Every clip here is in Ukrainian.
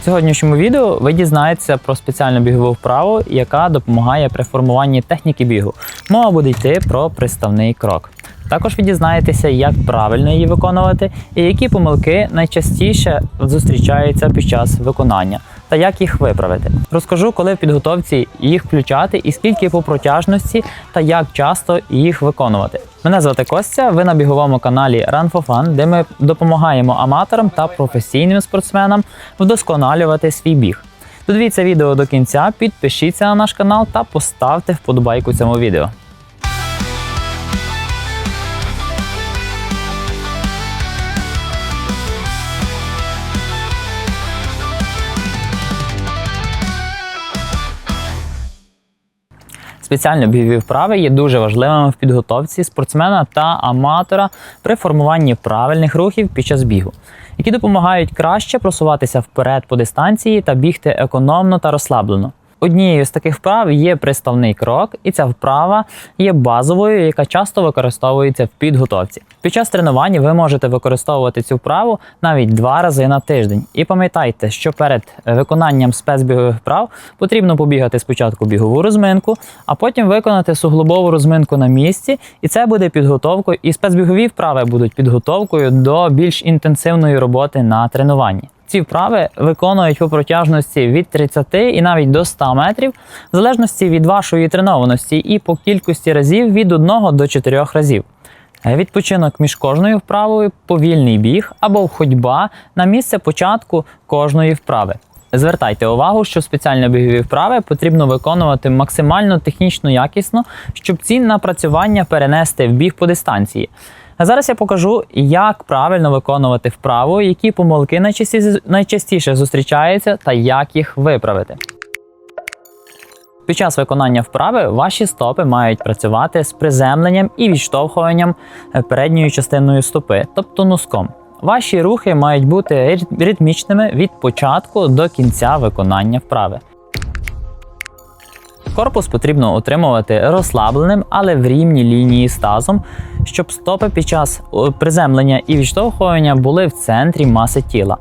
В сьогоднішньому відео ви дізнаєтеся про спеціальну бігову вправу, яка допомагає при формуванні техніки бігу. Мова буде йти про приставний крок. Також ви дізнаєтеся, як правильно її виконувати і які помилки найчастіше зустрічаються під час виконання та як їх виправити. Розкажу, коли в підготовці їх включати і скільки по протяжності та як часто їх виконувати. Мене звати Костя. Ви на біговому каналі Run for Fun, де ми допомагаємо аматорам та професійним спортсменам вдосконалювати свій біг. Додивіться відео до кінця, підпишіться на наш канал та поставте вподобайку цьому відео. Спеціально бігові вправи є дуже важливими в підготовці спортсмена та аматора при формуванні правильних рухів під час бігу, які допомагають краще просуватися вперед по дистанції та бігти економно та розслаблено. Однією з таких вправ є приставний крок, і ця вправа є базовою, яка часто використовується в підготовці. Під час тренування ви можете використовувати цю вправу навіть два рази на тиждень. І пам'ятайте, що перед виконанням спецбігових вправ потрібно побігати спочатку бігову розминку, а потім виконати суглобову розминку на місці, і це буде підготовкою. І спецбігові вправи будуть підготовкою до більш інтенсивної роботи на тренуванні. Ці вправи виконують по протяжності від 30 і навіть до 100 метрів, в залежності від вашої тренованості, і по кількості разів від 1 до 4 разів. Відпочинок між кожною вправою, повільний біг або ходьба на місце початку кожної вправи. Звертайте увагу, що спеціально бігові вправи потрібно виконувати максимально технічно якісно, щоб ці напрацювання перенести в біг по дистанції. А зараз я покажу, як правильно виконувати вправу, які помилки найчастіше, найчастіше зустрічаються та як їх виправити. Під час виконання вправи ваші стопи мають працювати з приземленням і відштовхуванням е, передньою частиною стопи, тобто носком. Ваші рухи мають бути рит- ритмічними від початку до кінця виконання вправи. Корпус потрібно утримувати розслабленим, але в рівній лінії з тазом, щоб стопи під час приземлення і відштовхування були в центрі маси тіла.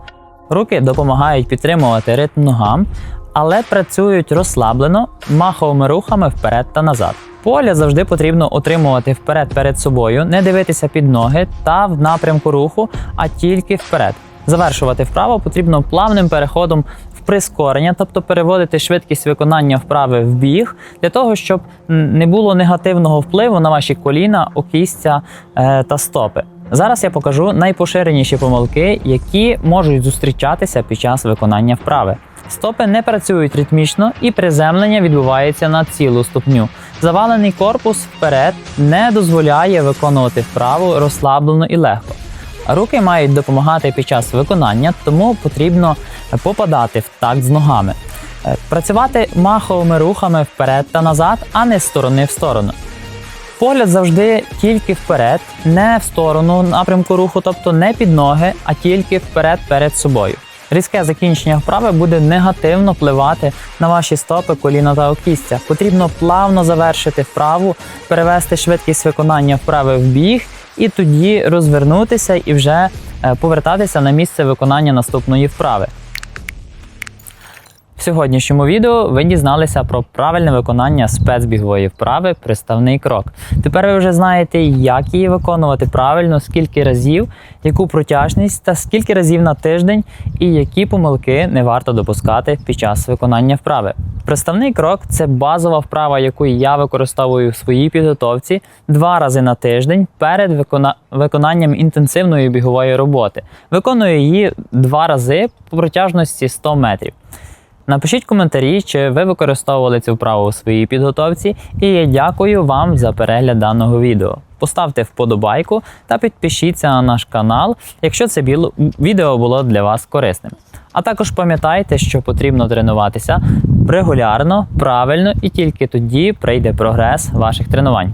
Руки допомагають підтримувати ритм ногам, але працюють розслаблено маховими рухами вперед та назад. Поля завжди потрібно отримувати вперед перед собою, не дивитися під ноги та в напрямку руху, а тільки вперед. Завершувати вправо потрібно плавним переходом прискорення, тобто переводити швидкість виконання вправи в біг, для того, щоб не було негативного впливу на ваші коліна, окістя е, та стопи. Зараз я покажу найпоширеніші помилки, які можуть зустрічатися під час виконання вправи. Стопи не працюють ритмічно і приземлення відбувається на цілу ступню. Завалений корпус вперед не дозволяє виконувати вправу розслаблено і легко. Руки мають допомагати під час виконання, тому потрібно попадати в такт з ногами. Е, Працювати маховими рухами вперед та назад, а не з сторони в сторону. Погляд завжди тільки вперед, не в сторону напрямку руху, тобто не під ноги, а тільки вперед перед собою. Різке закінчення вправи буде негативно впливати на ваші стопи, коліна та окістя. Потрібно плавно завершити вправу, перевести швидкість виконання вправи в біг і тоді розвернутися і вже е, повертатися на місце виконання наступної вправи. В сьогоднішньому відео ви дізналися про правильне виконання спецбігової вправи приставний крок. Тепер ви вже знаєте, як її виконувати правильно, скільки разів, яку протяжність та скільки разів на тиждень, і які помилки не варто допускати під час виконання вправи. Приставний крок це базова вправа, яку я використовую в своїй підготовці два рази на тиждень перед викона- виконанням інтенсивної бігової роботи. Виконую її два рази по протяжності 100 метрів. Напишіть коментарі, чи ви використовували цю вправу у своїй підготовці, і я дякую вам за перегляд даного відео. Поставте вподобайку та підпишіться на наш канал, якщо це відео було для вас корисним. А також пам'ятайте, що потрібно тренуватися регулярно, правильно і тільки тоді прийде прогрес ваших тренувань.